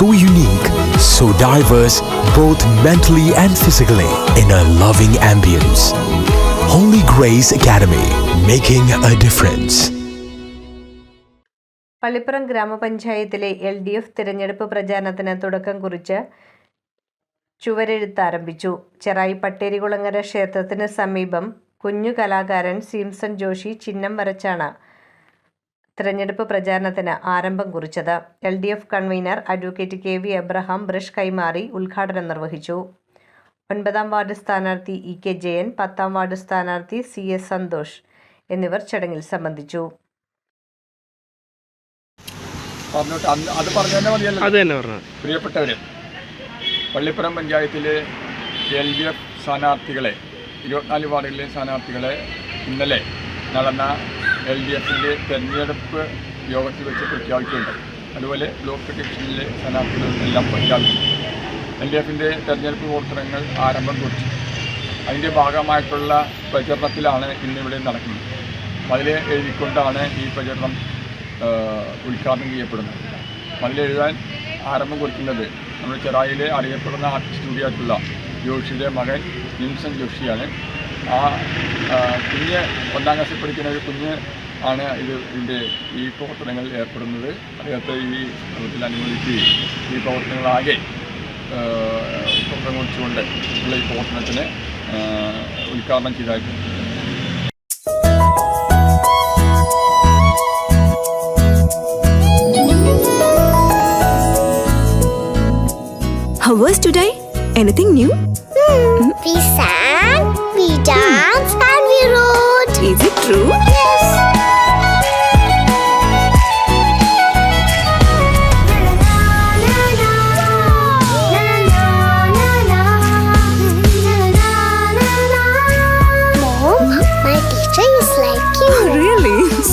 so unique, so diverse, both mentally and physically, in a loving ambience. Holy Grace Academy, making a difference. Pallippuram ഗ്രാമപഞ്ചായത്തിലെ L D F തിരഞ്ഞെടുപ്പ് പ്രചാരണത്തിന് തുടക്കം കുറിച്ച് ചുവരെഴുത്ത് ആരംഭിച്ചു ചെറായി പട്ടേരികുളങ്ങര ക്ഷേത്രത്തിന് സമീപം കുഞ്ഞു കലാകാരൻ സീംസൺ ജോഷി ചിഹ്നം വരച്ചാണ് തിരഞ്ഞെടുപ്പ് പ്രചാരണത്തിന് ആരംഭം കുറിച്ചത്. L D F convener advocate K V Abraham brush കൈമാറി ഉദ്ഘാടനം നിർവഹിച്ചു. ഒൻപതാം വാർഡ് സ്ഥാനാർത്ഥി ഇ കെ ജയൻ പത്താം വാർഡ് സ്ഥാനാർത്ഥി സി എസ് സന്തോഷ് എന്നിവർ ചടങ്ങിൽ സംബന്ധിച്ചു. പ്രിയപ്പെട്ടവരെ പള്ളിപ്പുറം പഞ്ചായത്തിലെ എൽ ഡി എഫ് സ്ഥാനാർത്ഥികളെ ഇരുപത്തിനാല് വാർഡുകളിലെ സ്ഥാനാർത്ഥികളെ ഇന്നലെ നടന്ന എൽ ഡി എഫിന്റെ തെരഞ്ഞെടുപ്പ് യോഗത്തിൽ വെച്ച് പ്രഖ്യാപിക്കുകയുണ്ടായി അതുപോലെ ബ്ലോക്ക് ഡിവിഷനിലെ സ്ഥാനാർത്ഥികളും എല്ലാം എൽ ഡി എഫിന്റെ തെരഞ്ഞെടുപ്പ് പ്രവർത്തനങ്ങൾ ആരംഭം കുറിച്ചു. അതിന്റെ ഭാഗമായിട്ടുള്ള പ്രചരണത്തിലാണ് ഇന്നിവിടെ നടക്കുന്നത്. അതിൽ എഴുതിക്കൊണ്ടാണ് ഈ പ്രചരണം ഉദ്ഘാടനം ചെയ്യപ്പെടുന്നത്. അതിലെഴുതാൻ ആരംഭം കുറിക്കുന്നത് നമ്മുടെ ചെറായിലെ അറിയപ്പെടുന്ന ആർട്ടിസ്റ്റ് കൂടിയായിട്ടുള്ള ജോഷിയുടെ മകൻ ജിംസൺ ജോഷിയാണ്. ആ കുഞ്ഞ് ഒന്നാം ക്ലാസ്സിൽ പഠിക്കുന്ന ഒരു കുഞ്ഞ് ആണ് ഇത് ഇതിന്റെ ഈ പ്രവർത്തനങ്ങളിൽ ഏർപ്പെടുന്നത് അദ്ദേഹത്തെ ഈ ഗ്രൂപ്പിൽ അനുവദിക്കുകയും ഈ പ്രവർത്തനങ്ങളാകെ കുറിച്ചുകൊണ്ട് ഉള്ള ഈ പ്രവർത്തനത്തിന് ഉദ്ഘാടനം ചെയ്തായിട്ടുണ്ട് How was today? Anything new?